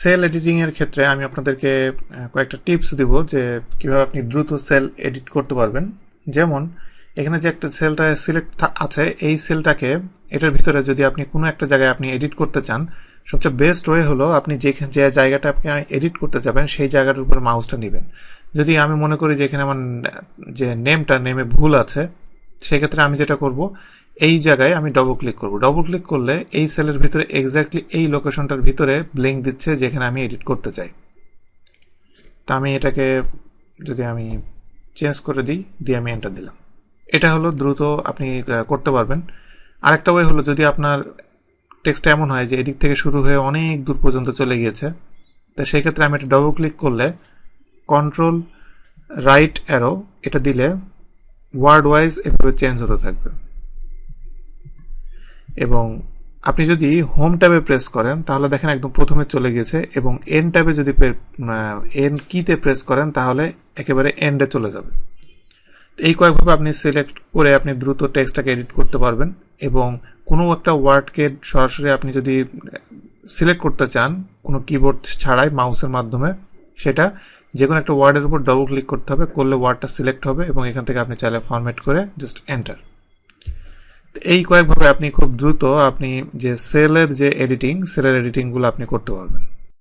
Sell editing এর ক্ষেত্রে আমি আপনাদেরকে কয়েকটা টিপস দিব যে কীভাবে আপনি দ্রুত সেল এডিট করতে পারবেন। যেমন, এখানে যে একটা সেলটা সিলেক্ট আছে, এই সেলটাকে এটার ভিতরে যদি আপনি কোনো একটা জায়গায় আপনি এডিট করতে চান, সবচেয়ে বেস্ট ওয়ে হলো আপনি যে যে জায়গাটা আপনি এডিট করতে যাবেন, সেই জায়গাটার উপরে মাউসটা নেবেন। যদি আমি মনে করি যে এখানে আমার যে নেমটা নেমে ভুল আছে, সেক্ষেত্রে আমি যেটা করব এই জায়গায় আমি ডবল ক্লিক করব। ডবল ক্লিক করলে এই সেলের ভিতরে এক্স্যাক্টলি এই লোকেশনটার ভিতরে ব্লিঙ্ক দিচ্ছে যেখানে আমি এডিট করতে চাই। তা আমি এটাকে যদি আমি চেঞ্জ করে দিই, দিয়ে আমি এন্টার দিলাম। এটা হলো দ্রুত আপনি করতে পারবেন। আরেকটা ওয়ে হলো যদি আপনার টেক্সট এমন হয় যে এদিক থেকে শুরু হয়ে অনেক দূর পর্যন্ত চলে গিয়েছে, তা সেই ক্ষেত্রে আমি এটা ডবল ক্লিক করলে কন্ট্রোল রাইট অ্যারো এটা দিলে ওয়ার্ড ওয়াইজ এভাবে চেঞ্জ হতে থাকবে। এবং আপনি যদি হোম ট্যাবে প্রেস করেন, তাহলে দেখেন একদম প্রথমে চলে গেছে এবং এন ট্যাবে যদি এন কিতে প্রেস করেন, তাহলে একেবারে এন্ডে চলে যাবে। এই কয়েকভাবে আপনি সিলেক্ট করে আপনি দ্রুত টেক্সটটাকে এডিট করতে পারবেন এবং কোনো একটা ওয়ার্ডকে সরাসরি আপনি যদি সিলেক্ট করতে চান, কোনো কিবোর্ড ছাড়াই মাউসের মাধ্যমে, সেটা যে কোনো একটা ওয়ার্ডের উপর ডবল ক্লিক করতে হবে, করলে ওয়ার্ডটা সিলেক্ট হবে এবং এখান থেকে আপনি চাইলে ফরম্যাট করে জাস্ট এন্টার এই কয়েকভাবে আপনি খুব দ্রুত আপনি যে সেলের যে এডিটিং সেলের এডিটিংগুলো আপনি করতে পারবেন।